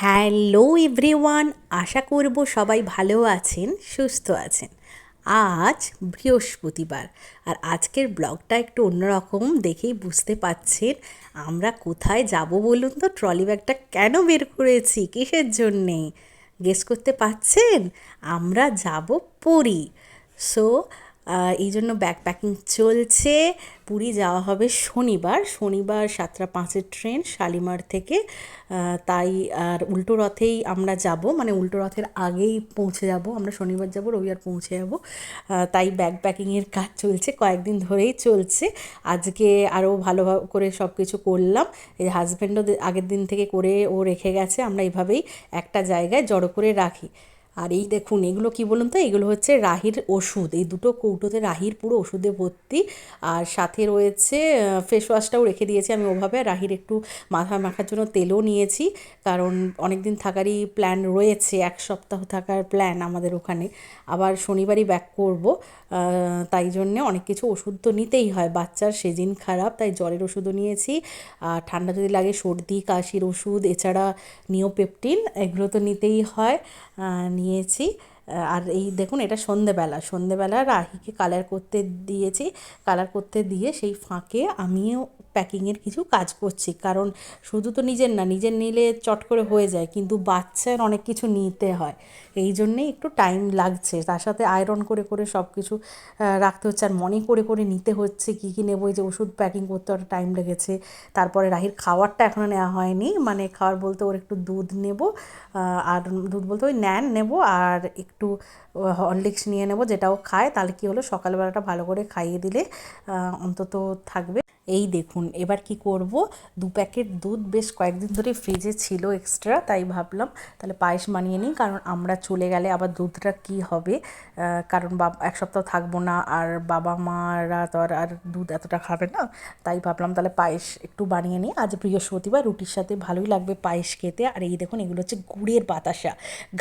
Hello everyone, আশা করব সবাই ভালো আছেন, সুস্থ আছেন। আজ বৃহস্পতিবার, আর আজকের ব্লগটা একটু অন্যরকম, দেখেই বুঝতে পাচ্ছেন আমরা কোথায় যাব বলুন তো? ট্রলি ব্যাগটা কেন বের করেছি? কিসের জন্যে? গেস করতে পাচ্ছেন? আমরা যাব পুরী। সো এই জন্য ব্যাগ প্যাকিং চলছে। পুরী যাওয়া হবে শনিবার। শনিবার সাতটা পাঁচের ট্রেন শালিমার থেকে। তাই আর উল্টো রথেই আমরা যাব। মানে উল্টো রথের আগেই পৌঁছে যাব। আমরা শনিবার যাব রবিবার পৌঁছে যাব। তাই ব্যাগ প্যাকিংয়ের কাজ চলছে। কয়েকদিন ধরেই চলছে। আজকে আরও ভালো করে সব কিছু করলাম। এই হাজব্যান্ডও আগের দিন থেকে করে ও রেখে গেছে। আমরা এভাবেই একটা জায়গায় জড়ো করে রাখি। আর এই দেখুন, এগুলো কি বলুন তো? এগুলো হচ্ছে রাহির ওষুধ। এই দুটো কৌটোতে রাহির পুরো ওষুধে ভর্তি। আর সাথে রয়েছে ফেস ওয়াশটাও রেখে দিয়েছি আমি ওভাবে। রাহির একটু মাথা মাখার জন্য তেলও নিয়েছি। কারণ অনেক দিন থাকারই প্ল্যান রয়েছে। এক সপ্তাহ থাকার প্ল্যান আমাদের ওখানে। আবার শনিবারই ব্যাক করব। তাই জন্যে অনেক কিছু ওষুধ তো নিতেই হয়। বাচ্চার সেদিন খারাপ, তাই জ্বরের ওষুধও নিয়েছি। আর ঠান্ডা যদি লাগে, সর্দি, কাশির ওষুধ, এছাড়া নিওপেপটিন, এগুলো তো নিতেই হয়। নিয়েছি আর এই দেখুন এটা সন্ধেবেলা। সন্ধেবেলা রাহিকে কালার করতে দিয়েছি। কালার করতে দিয়ে সেই ফাঁকে আমিও প্যাকিংয়ের কিছু কাজ করছি। কারণ শুধু তো নিজের না, নিজের নিলে চট করে হয়ে যায়, কিন্তু বাচ্চার অনেক কিছু নিতে হয়। এই জন্যেই একটু টাইম লাগছে। তার সাথে আয়রন করে করে সব কিছু রাখতে হচ্ছে। আর মনে করে করে নিতে হচ্ছে কী কী নেব? যে ওষুধ প্যাকিং করতে একটা টাইম লেগেছে। তারপরে রাহির খাওয়ারটা এখনও নেওয়া হয়নি। মানে খাওয়ার বলতে ওর একটু দুধ নেব আর দুধ বলতে ওই ন্যান নেব, আর একটু হরলিক্স নিয়ে নেব যেটাও খায়। তাহলে কী হলো? সকালবেলাটা ভালো করে খাইয়ে দিলে অন্তত থাকবে। এই দেখুন, এবার কি করব? দু প্যাকেট দুধ, বেশ কয়েকদিন ধরে ফ্রিজে ছিল এক্সট্রা তাই ভাবলাম তাহলে পায়েস বানিয়ে নিই, কারণ আমরা চলে গেলে আবার দুধটা কি হবে? কারণ বাবা, এক সপ্তাহ থাকব না, আর বাবা মারা তো আর আর দুধ এতটা খাবে না, তাই ভাবলাম তাহলে পায়েস একটু বানিয়ে নিই। আজ বৃহস্পতিবার, রুটির সাথে ভালোই লাগবে পায়েস খেতে, আর এই দেখুন, এগুলো হচ্ছে গুড়ের বাতাসা।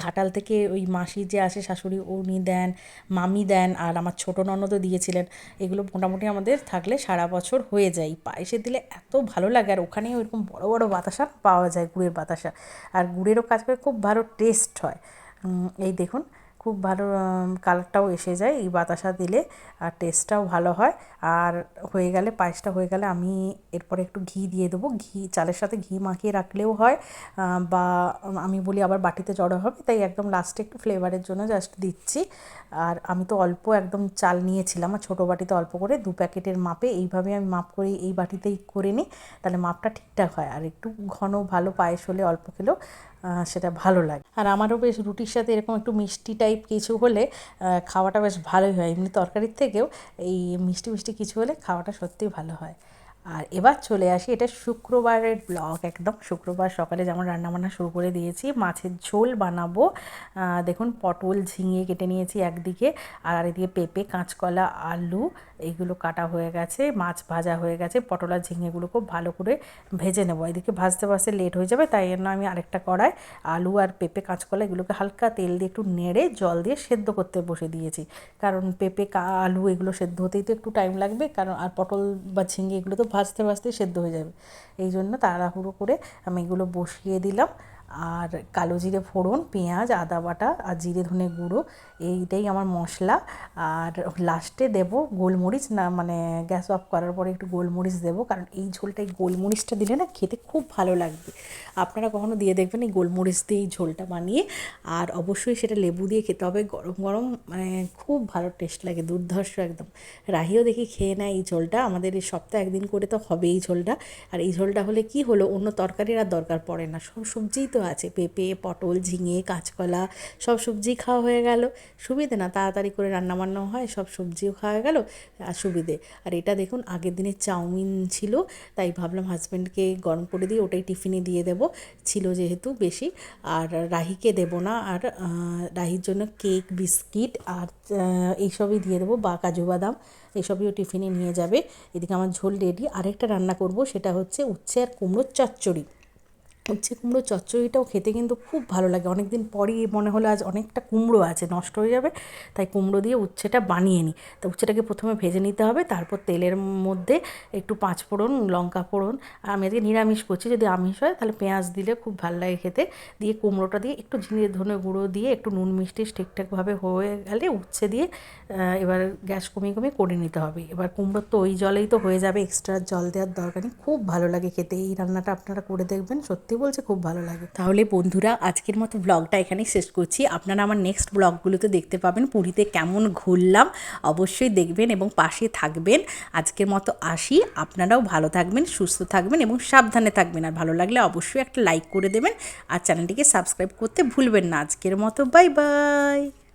ঘাটাল থেকে ওই মাসি যে আসে, শাশুড়ি উনি দেন, মামি দেন, আর আমার ছোটো ননদও দিয়েছিলেন, এগুলো মোটামুটি আমাদের থাকলে সারা বছর হয়ে যায়। পায়েসে দিলে এত ভালো লাগে। আর ওখানে ওইরকম বড় বড় বাতাসা পাওয়া যায়, গুড়ের বাতাসা। আর গুড়েরও কাজ করে, খুব ভালো টেস্ট হয়। এই দেখুন খুব ভালো কালারটাও এসে যায় এই বাতাসা দিলে আর টেস্টটাও ভালো হয়। আর হয়ে গেলে, পায়েসটা হয়ে গেলে আমি এরপরে একটু ঘি দিয়ে দেবো। ঘি, চালের সাথে ঘি মাখিয়ে রাখলেও হয় বা আমি বলি আবার বাটিতে জড়ো হবে, তাই একদম লাস্টে একটু ফ্লেভারের জন্য জাস্ট দিচ্ছি। আর আমি তো অল্প একদম চাল নিয়েছিলাম, আর ছোটো বাটিতে অল্প করে দু প্যাকেটের মাপে এইভাবে আমি মাপ করে এই বাটিতেই করে নিই, তাহলে মাপটা ঠিকঠাক হয়। আর একটু ঘন ভালো পায়েস হলে অল্প খেলেও সেটা ভালো লাগে। আর আমারও বেশ রুটির সাথে এরকম একটু মিষ্টি টাইপ কিছু হলে খাওয়াটা বেশ ভালোই হয়। এমনি তরকারির থেকেও এই মিষ্টি মিষ্টি কিছু হলে খাওয়াটা সত্যিই ভালো হয়। আর এবার চলে আসি, এটা শুক্রবারের ব্লগ একদম শুক্রবার সকালে যেমন রান্নাবান্না শুরু করে দিয়েছি, মাছের ঝোল বানাবো। দেখুন পটল ঝিঙে কেটে নিয়েছি একদিকে, আর আরেকদিকে পেঁপে, কাঁচকলা, আলু এইগুলো কাটা হয়ে গেছে, মাছ ভাজা হয়ে গেছে, পটল আর ঝিঙেগুলো খুব ভালো করে ভেজে নেব। এদিকে ভাজতে ভাজতে লেট হয়ে যাবে, তাই জন্য আমি আরেকটা কড়াই, আলু আর পেঁপে, কাঁচকলা এগুলোকে হালকা তেল দিয়ে একটু নেড়ে জল দিয়ে সেদ্ধ করতে বসে দিয়েছি। কারণ পেঁপে আলু এগুলো সেদ্ধ হতেই তো একটু টাইম লাগবে, কারণ আর পটল বা ঝিঙে এগুলো তো ভাজতে ভাজতে সেদ্ধ হয়ে যাবে। এই জন্য তাড়াহুড়ো করে আমি এগুলো বসিয়ে দিলাম। আর কালো জিরে ফোড়ন, পেঁয়াজ, আদা বাটা আর জিরে ধনে গুঁড়ো, এইটাই আমার মশলা। আর লাস্টে দেব গোলমরিচ, না মানে গ্যাস অফ করার পরে একটু গোলমরিচ দেবো, কারণ এই ঝোলটা, এই গোলমরিচটা দিলে না খেতে খুব ভালো লাগবে। আপনারা কখনো দিয়ে দেখবেন এই গোলমরিচ দিয়ে এই ঝোলটা বানিয়ে, আর অবশ্যই সেটা লেবু দিয়ে খেতে হবে। গরম গরম মানে খুব ভালো টেস্ট লাগে, দুর্ধর্ষ একদম। রাহিও দেখি খেয়ে নেয় এই ঝোলটা, আমাদের এই সপ্তাহে একদিন করে তো হবে এই ঝোলটা। আর এই ঝোলটা হলে কি হলো, অন্য তরকারির আর দরকার পড়ে না। সব সবজিই তো আছে, পেঁপে, পটল, ঝিঙে, কাঁচকলা, সব সবজি খাওয়া হয়ে গেল। সুবিধে না, তাড়াতাড়ি করে রান্না রান্নাবান্নাও হয়, সব সবজিও খাওয়া গেল, আর সুবিধে। আর এটা দেখুন, আগের দিনে চাউমিন ছিল, তাই ভাবলাম হাজব্যান্ডকে গরম করে দিয়ে ওটাই টিফিনে দিয়ে দেবো, ছিল যেহেতু বেশি। আর রাহিকে দেব না, আর রাহির জন্য কেক বিস্কিট আর এইসবই দিয়ে দেবো, বা কাজু বাদাম এসবইও টিফিনে নিয়ে যাবে। এদিকে আমার ঝোল রেডি আরেকটা রান্না করব, সেটা হচ্ছে উচ্ছে আর কুমড়োর চচ্চড়ি। উচ্ছে কুমড়ো চচ্চড়িটাও খেতে কিন্তু খুব ভালো লাগে। অনেক দিন পরই মনে হলো আজ অনেকটা কুমড়ো আছে, নষ্ট হয়ে যাবে, তাই কুমড়ো দিয়ে উচ্ছেটা বানিয়ে নিই। তা উচ্ছেটাকে প্রথমে ভেজে নিতে হবে, তারপর তেলের মধ্যে একটু পাঁচ ফোড়ন, লঙ্কা ফোড়ন, আর আমি আজকে নিরামিষ করছি, যদি আমিষ হয় তাহলে পেঁয়াজ দিলে খুব ভালো লাগে খেতে। দিয়ে কুমড়োটা দিয়ে একটু জিরে ধনে গুঁড়ো দিয়ে একটু নুন মিষ্টি ঠিকঠাকভাবে হয়ে গেলে উচ্ছে দিয়ে এবার গ্যাস কমিয়ে কমিয়ে করে নিতে হবে। এবার কুমড়োর তো ওই জলেই তো হয়ে যাবে, এক্সট্রা জল দেওয়ার দরকার নেই, খুব ভালো লাগে খেতে। এই রান্নাটা আপনারা করে দেখবেন, সত্যি বলছে, খুব ভালো লাগে। তাহলে বন্ধুরা, আজকের মতো ব্লগটা এখানেই শেষ করছি। আপনারা আমার নেক্সট ব্লগগুলোতে দেখতে পাবেন পুরীতে কেমন ঘুরলাম। অবশ্যই দেখবেন এবং পাশে থাকবেন। আজকের মতো আসি। আপনারাও ভালো থাকবেন, সুস্থ থাকবেন এবং সাবধানে থাকবেন। আর ভালো লাগলে অবশ্যই একটা লাইক করে দেবেন। আর চ্যানেলটিকে সাবস্ক্রাইব করতে ভুলবেন না। আজকের মতো বাই বাই